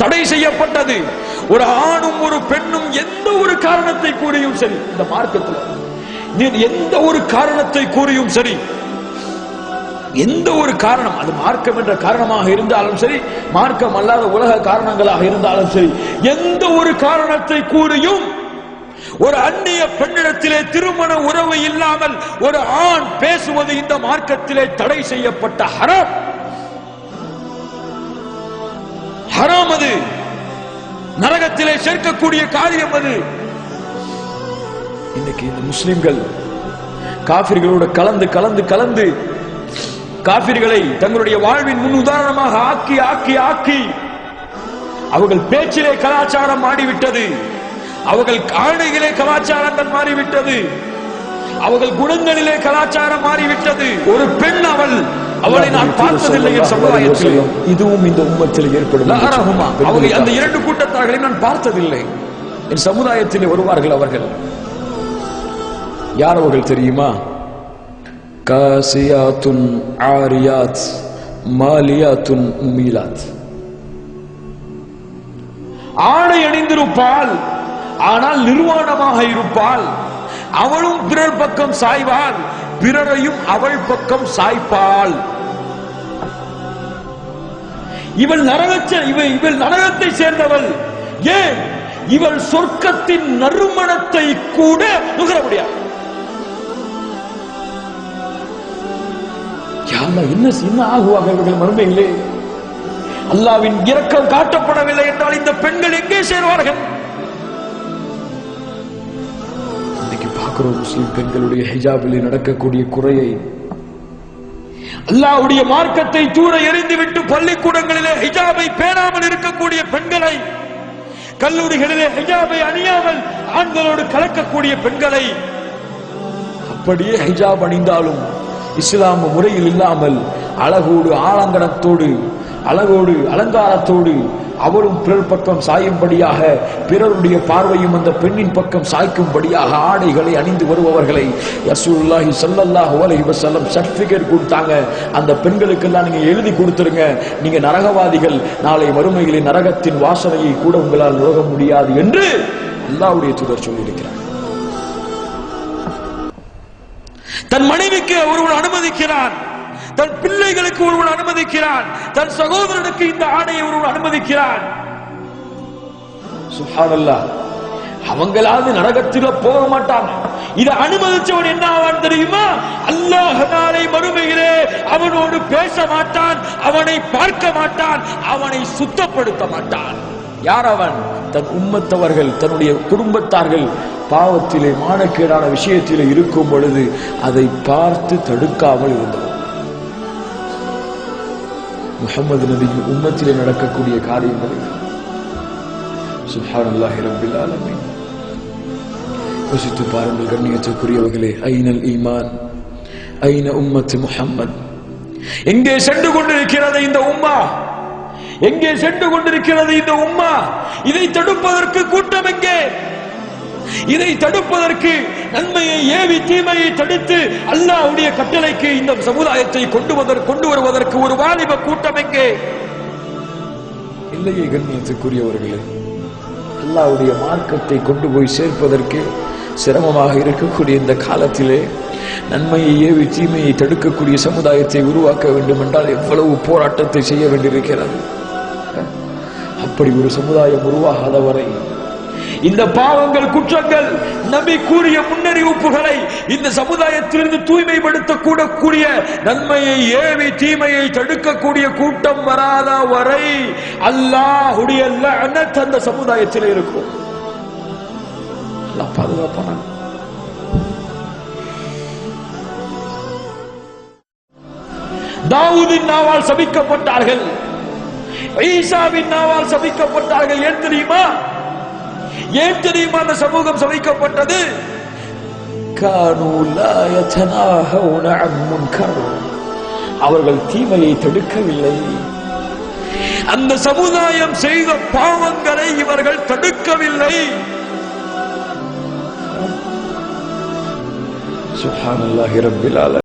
தடை செய்யப்பட்டது. ஒரு ஆணும் ஒரு பெண்ணும் எந்த ஒரு காரணத்தை கூறியும் சரி இந்த மார்க்கத்தில். நீ எந்த ஒரு காரணத்தை கூறியும் சரி எந்த ஒரு காரணம் அது மார்க்கம் என்ற காரணமாக இருந்தாலும் சரி மார்க்கம் அல்லாத உலக காரணங்களாக இருந்தாலும் சரி எந்த ஒரு காரணத்தை கூறியும் ஒரு அந்நிய பெண்ணிடத்திலே திருமண உறவு இல்லாமல் ஒரு ஆண் பேசுவது இந்த மார்க்கத்திலே தடை செய்யப்பட்ட ஹரம். நரகத்திலே சேர்க்கக்கூடிய காரியம் அது இன்னைக்கு இந்த முஸ்லிம்கள் காபிர்களோட கலந்து கலந்து கலந்து காபிர்களை தங்களுடைய வாழ்வின் முன் உதாரணமாக ஆக்கி ஆக்கி ஆக்கி அவர்கள் பேச்சிலே கலாச்சாரம் மாறிவிட்டது. அவர்கள் ஆணைகளே கலாச்சாரங்கள் மாறிவிட்டது. அவர்கள் குணங்களிலே கலாச்சாரம் மாறிவிட்டது. ஒரு பெண் அவள் நான் பார்த்ததில்லை என் சமுதாயத்தில். இதுவும் இந்த உம்மத்தில் ஏற்படும். அவங்க அந்த இரண்டு கூட்டத்தார்களை நான் பார்த்ததில்லை. என் சமுதாயத்திலே வருவார்கள் அவர்கள். யார் அவர்கள் தெரியுமா? காசியாத்துன் ஆரியாத் மாலியாத்துன் முமீலாத் ஆடை அணிந்திருப்பாள் ஆனால் நிர்வாணமாக இருப்பாள். அவளும் பிறர் பக்கம் சாய்வாள் பிறரையும் அவள் பக்கம் சாய்ப்பாள். இவள் நரகச்ச இவள் இவள் நரகத்தை சேர்ந்தவள். ஏன்? இவள் சொர்க்கத்தின் நறுமணத்தை கூட நுகர முடியாது. என்ன என்ன ஆகுவாங்க இவர்கள் மறுமையிலே அல்லாவின் இரக்கம் காட்டப்படவில்லை என்றால் இந்த பெண்கள் எங்கே சேர்வார்கள்? பார்க்கிறோம் முஸ்லிம் பெண்களுடைய ஹிஜாபில் நடக்கக்கூடிய குறையை அல்லாவுடைய மார்க்கத்தை தூர எறிந்துவிட்டு பள்ளிக்கூடங்களிலே ஹிஜாபை பேணாமல் இருக்கக்கூடிய பெண்களை கல்லூரிகளிலே ஹிஜாபை அணியாமல் ஆண்களோடு கலக்கக்கூடிய பெண்களை அப்படியே ஹிஜாப் அணிந்தாலும் இஸ்லாம முறையில் இல்லாமல் அழகோடு ஆலங்கனத்தோடு அழகோடு அலங்காரத்தோடு அவரும் பிறர் பக்கம் சாயும்படியாக பிறருடைய பார்வையும் அந்த பெண்ணின் பக்கம் சாய்க்கும்படியாக ஆடைகளை அணிந்து வருபவர்களை யசூல்லாஹி ஸல்லல்லாஹு அலைஹி வஸல்லம் சர்டிபிகேட் கொடுத்தாங்க. அந்த பெண்களுக்கெல்லாம் நீங்க எழுதி கொடுத்துருங்க. நீங்க நரகவாதிகள். நாளை மறுமையிலே நரகத்தின் வாசனையை கூட உங்களால் நோக முடியாது என்று அல்லாவுடைய தூதர் சொல்லியிருக்கிறார். தன் மனைவிக்கு ஒருவன் அனுமதிக்கிறான். தன் பிள்ளைகளுக்கு ஒருவன் அனுமதிக்கிறான். தன் சகோதரனுக்கு இந்த ஆடையை ஒருவன் அனுமதிக்கிறான். சுப்ஹானல்லாஹ் அவங்களாவது நரகத்தில போக மாட்டாங்க இதை அனுமதிச்சவன் என்ன ஆவான் தெரியுமா? அல்லாஹ் நாளை மறுமையிலே அவனோடு பேச மாட்டான் அவனை பார்க்க மாட்டான் அவனை சுத்தப்படுத்த மாட்டான். யார் அவன்? தன் உம்மத்தவர்கள் தன்னுடைய குடும்பத்தார்கள் பாவத்திலே மானக்கேடான விஷயத்திலே இருக்கும் பொழுது அதை பார்த்து தடுக்காமல் இருந்தவன். முகமது நபியின் உம்மத்திலே நடக்கக்கூடிய காரியங்களை. ஆலமீன். யோசித்து பாருங்கள் கண்ணியத்துக்குரியவர்களே ஐனல் ஈமான்? ஐன உம்மத்து முஹம்மத்? எங்கே சென்று கொண்டிருக்கிறது இந்த உம்மா? எங்கே சென்று கொண்டிருக்கிறது இந்த உம்மா? இதை தடுப்பதற்கு கூட்டம் எங்கே? இதை தடுப்பதற்கு நன்மையை ஏவி தீமையை தடுத்து அல்லாவுடைய கட்டளைக்கு இந்த சமுதாயத்தை கொண்டு வதற்கு கொண்டு வருவதற்கு ஒரு வாலிப கூட்டம் எங்கே? இல்லையே கண்ணியத்துக்குரியவர்களே அல்லாவுடைய மார்க்கத்தை கொண்டு போய் சேர்ப்பதற்கு சிரமமாக இருக்கக்கூடிய இந்த காலத்திலே நன்மையை ஏவி தீமையை தடுக்கக்கூடிய சமுதாயத்தை உருவாக்க வேண்டும் என்றால் எவ்வளவு போராட்டத்தை செய்ய வேண்டியிருக்கிறது? அப்படி ஒரு சமுதாயம் உருவாகாத வரை இந்த பாவங்கள் குற்றங்கள் நபி கூறிய முன்னறிவிப்புகளை இந்த சமுதாயத்திலிருந்து தூய்மைப்படுத்த கூடக்கூடிய நன்மையை ஏவி தீமையை தடுக்கக்கூடிய கூட்டம் வராத வரை அல்லாஹுடைய அந்த சமுதாயத்தில் இருக்கும். பாதுகாப்பான தாவூதின் நாவால் சபிக்கப்பட்டார்கள். ஈசாவின் நாவால் சபிக்கப்பட்டார்கள். ஏன் தெரியுமா? ஏன் தெரியுமா அந்த சமூகம் சமைக்கப்பட்டது அவர்கள் தீமையை தடுக்கவில்லை. அந்த சமுதாயம் செய்த பாவங்களை இவர்கள் தடுக்கவில்லை. சுஹானல்லாஹி ரப்பில்